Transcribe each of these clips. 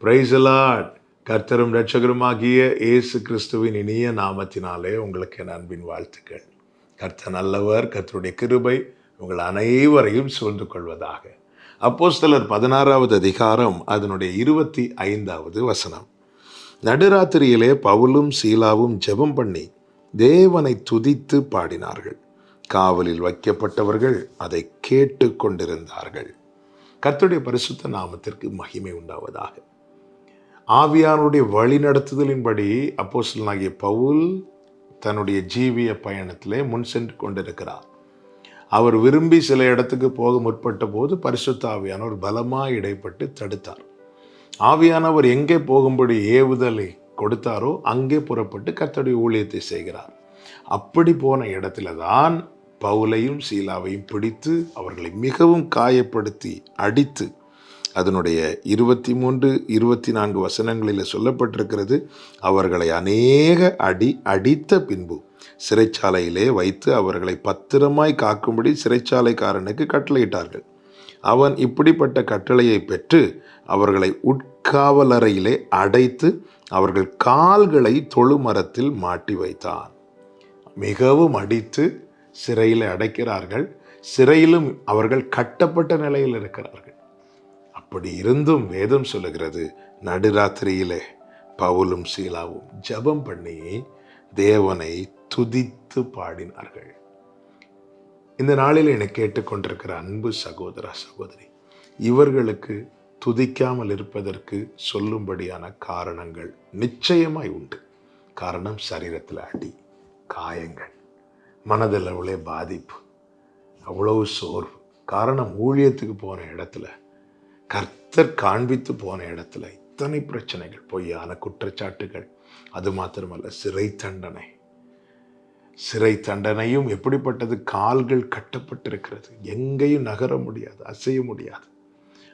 பிரைசலாட் கர்த்தரும் ரட்சகருமாகிய இயேசு கிறிஸ்துவின் இனிய நாமத்தினாலே உங்களுக்கு என் அன்பின் வாழ்த்துக்கள். கர்த்தர் நல்லவர் கர்த்தருடைய கிருபை உங்கள் அனைவரையும் சூழ்ந்து கொள்வதாக. அப்போஸ்தலர் பதினாறாவது அதிகாரம் அதனுடைய இருபத்தி ஐந்தாவது வசனம். நடுராத்திரியிலே பவுலும் சீலாவும் ஜெபம் பண்ணி தேவனை துதித்து பாடினார்கள். காவலில் வைக்கப்பட்டவர்கள் அதை கேட்டு கொண்டிருந்தார்கள் கர்த்துடைய பரிசுத்த நாமத்திற்கு மகிமை உண்டாவதாக. ஆவியானுடைய வழி நடத்துதலின்படி அப்போஸ்தலனாகிய பவுல் தன்னுடைய ஜீவிய பயணத்திலே முன் சென்று கொண்டிருக்கிறார். அவர் விரும்பி சில இடத்துக்கு போக முற்பட்ட போது பரிசுத்த ஆவியானவர் பலமாக இடைப்பட்டு தடுத்தார். ஆவியானவர் எங்கே போகும்படி ஏவுதலை கொடுத்தாரோ அங்கே புறப்பட்டு கர்த்தருடைய ஊழியத்தை செய்கிறார். அப்படி போன இடத்துல தான் பவுலையும் சீலாவையும் பிடித்து அவர்களை மிகவும் காயப்படுத்தி அடித்து அதனுடைய இருபத்தி மூன்று இருபத்தி நான்கு வசனங்களில் சொல்லப்பட்டிருக்கிறது அவர்களை அநேக அடி அடித்த பின்பு சிறைச்சாலையிலே வைத்து அவர்களை பத்திரமாய் காக்கும்படி சிறைச்சாலைக்காரனுக்கு கட்டளையிட்டார்கள். அவன் இப்படிப்பட்ட கட்டளையை பெற்று அவர்களை உட்காவலறையிலே அடைத்து அவர்கள் கால்களை தொழுமரத்தில் மாட்டி வைத்தான். மிகவும் அடித்து சிறையில் அடைக்கிறார்கள். சிறையிலும் அவர்கள் கட்டப்பட்ட நிலையில் இருக்கிறார்கள். அப்படி இருந்தும் வேதம் சொல்லுகிறது நடுராத்திரியிலே பவுலும் சீலாவும் ஜெபம் பண்ணி தேவனை துதித்து பாடினார்கள். இந்த நாளில் என்னை கேட்டுக்கொண்டிருக்கிற அன்பு சகோதரா சகோதரி இவர்களுக்கு துதிக்காமல் இருப்பதற்கு சொல்லும்படியான காரணங்கள் நிச்சயமாய் உண்டு. காரணம் சரீரத்தில் அடி காயங்கள் மனதளவுலே பாதிப்பு அவ்வளவு சோர்வு. காரணம் ஊழியத்துக்கு போன இடத்துல கர்த்தர் காண்பித்து போன இடத்துல இத்தனை பிரச்சனைகள் பொய்யான குற்றச்சாட்டுகள். அது மாத்திரமல்ல சிறை தண்டனை. சிறை தண்டனையும் எப்படிப்பட்டது? கால்கள் கட்டப்பட்டிருக்கிறது. எங்கேயும் நகர முடியாது அசைய முடியாது.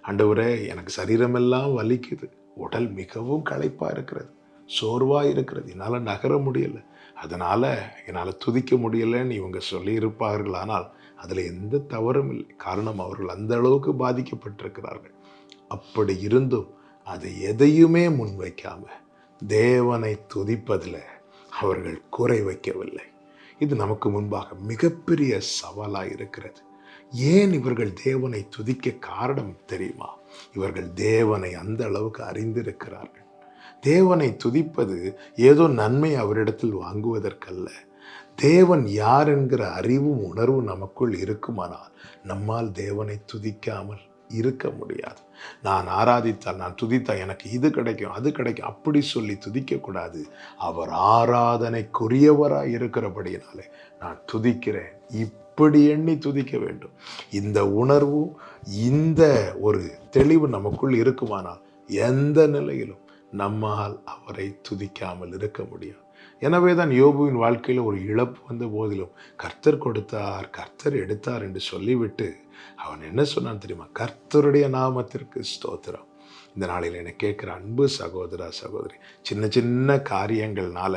ஆண்டவரே எனக்கு சரீரமெல்லாம் வலிக்குது. உடல் மிகவும் களைப்பாக இருக்கிறது. சோர்வாக இருக்கிறது. என்னால் நகர முடியல. அதனால் என்னால் துதிக்க முடியலைன்னு இவங்க சொல்லியிருப்பார்கள் ஆனால் அதில் எந்த தவறும் இல்லை. காரணம் அவர்கள் அந்த அளவுக்கு பாதிக்கப்பட்டிருக்கிறார்கள். அப்படி இருந்தும் அது எதையுமே முன்வைக்காம தேவனை துதிப்பதில் அவர்கள் குறை வைக்கவில்லை. இது நமக்கு முன்பாக மிகப்பெரிய சவாலாக இருக்கிறது. ஏன் இவர்கள் தேவனை துதிக்க காரணம் தெரியுமா? இவர்கள் தேவனை அந்த அளவுக்கு அறிந்திருக்கிறார்கள். தேவனை துதிப்பது ஏதோ நன்மை அவரிடத்தில் வாங்குவதற்கல்ல. தேவன் யார் என்கிற அறிவும் உணர்வும் நமக்குள் இருக்குமானால் நம்மால் தேவனை துதிக்காமல் இருக்க முடியாது. நான் ஆராதித்தால் நான் துதித்தால் எனக்கு இது கிடைக்கும் அது கிடைக்கும். அப்படி சொல்லி துதிக்கக்கூடாது. அவர் ஆராதனைக்குரியவராக இருக்கிறபடியினாலே நான் துதிக்கிறேன். இப்படி எண்ணி துதிக்க வேண்டும். இந்த உணர்வு இந்த ஒரு தெளிவு நமக்குள் இருக்குமானால் எந்த நிலையிலும் நம்மால் அவரை துதிக்காமல் இருக்க முடியாது. எனவே தான் யோபுவின் வாழ்க்கையில் ஒரு இழப்பு வந்த போதிலும். கர்த்தர் கொடுத்தார் கர்த்தர் எடுத்தார் என்று சொல்லிவிட்டு அவன் என்ன சொன்னான் தெரியுமா? கர்த்தருடைய நாமத்திற்கு ஸ்தோத்திரம். இந்த நாளில் என்னை கேட்குற அன்பு சகோதரா சகோதரி சின்ன சின்ன காரியங்கள்னால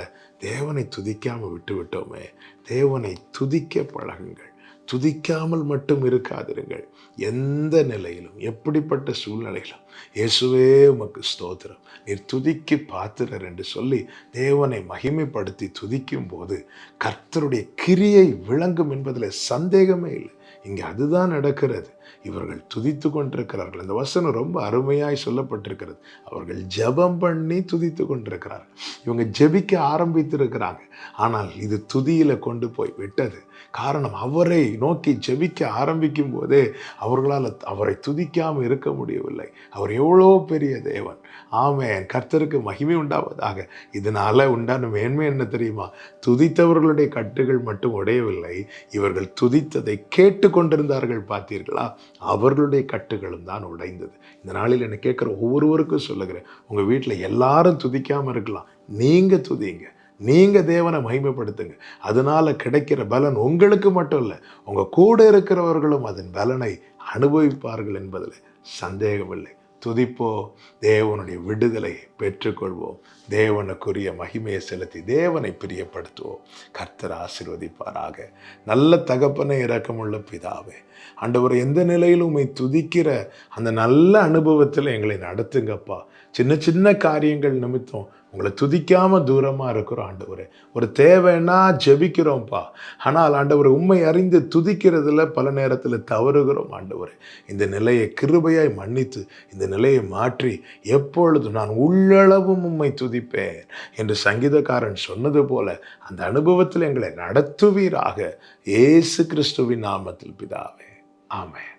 தேவனை துதிக்காமல் விட்டு விட்டோமே தேவனை துதிக்க பழகுங்கள். துதிக்காமல் மட்டும் இருக்காதிருங்கள். எந்த நிலையிலும் எப்படிப்பட்ட சூழ்நிலையிலும் இயேசுவே உமக்கு ஸ்தோத்திரம். நீர் துதிக்கு பாத்திரர் என்று சொல்லி தேவனை மகிமைப்படுத்தி துதிக்கும் போது கர்த்தருடைய கிரியை விளங்கும் என்பதில் சந்தேகமே இல்லை. இங்கே அதுதான் நடக்கிறது. இவர்கள் துதித்து கொண்டிருக்கிறார்கள். இந்த வசனம் ரொம்ப அருமையாய் சொல்லப்பட்டிருக்கிறது. அவர்கள் ஜெபம் பண்ணி துதித்து கொண்டிருக்கிறார்கள். இவங்க ஜெபிக்க ஆரம்பித்திருக்கிறாங்க. ஆனால் இது துதியில கொண்டு போய் விட்டது. காரணம் அவரை நோக்கி ஜெபிக்க ஆரம்பிக்கும் போதே அவர்களால் அவரை துதிக்காமல் இருக்க முடியவில்லை. அவர் எவ்வளோ பெரிய தேவன். ஆமேன். கர்த்தருக்கு மகிமை உண்டாவதாக. இதனால உண்டான மேன்மை என்ன தெரியுமா? துதித்தவர்களுடைய கட்டுகள் மட்டும் உடையவில்லை. இவர்கள் துதித்ததை கேட்டு கொண்டிருந்தார்கள் பார்த்தீர்களா? அவர்களுடைய கட்டுகளும் தான் உடைந்தது. இந்த நாளில் என்னை கேட்குற ஒவ்வொருவருக்கும் சொல்லுகிறேன் உங்கள் வீட்டில் எல்லாரும் துதிக்காமல் இருக்கலாம். நீங்கள் துதிங்க. நீங்கள் தேவனை மகிமைப்படுத்துங்க. அதனால கிடைக்கிற பலன் உங்களுக்கு மட்டும் இல்லை உங்கள் கூட இருக்கிறவர்களும் அதன் பலனை அனுபவிப்பார்கள் என்பதில் சந்தேகமில்லை. துதிப்போ. தேவனுடைய விடுதலை பெற்றுக்கொள்வோம். தேவனுக்குரிய மகிமையை செலுத்தி தேவனை பிரியப்படுத்துவோம். கர்த்தர் ஆசீர்வதிப்பாராக. நல்ல தகப்பனை இரக்கமுள்ள பிதாவே ஆண்டவர் எந்த நிலையிலும் உண்மை துதிக்கிற அந்த நல்ல அனுபவத்தில் எங்களை நடத்துங்கப்பா. சின்ன சின்ன காரியங்கள் நிமித்தம் உங்களை துதிக்காமல் தூரமாக இருக்கிறோம் ஆண்டவரே. ஒரு தேவைன்னா ஜெபிக்கிறோம்ப்பா. ஆனால் ஆண்டவர் உண்மை அறிந்து துதிக்கிறதுல பல நேரத்தில் தவறுகிறோம் ஆண்டவரே. இந்த நிலையை கிருபையாய் மன்னித்து இந்த நிலையை மாற்றி எப்பொழுதும் நான் உள்ளளவும் உண்மை துதிப்பேன் என்று சங்கீதக்காரன் சொன்னது போல அந்த அனுபவத்தில் எங்களை நடத்துவீராக. இயேசு கிறிஸ்துவின் நாமத்தில் பிதாவே. ஆமேன்.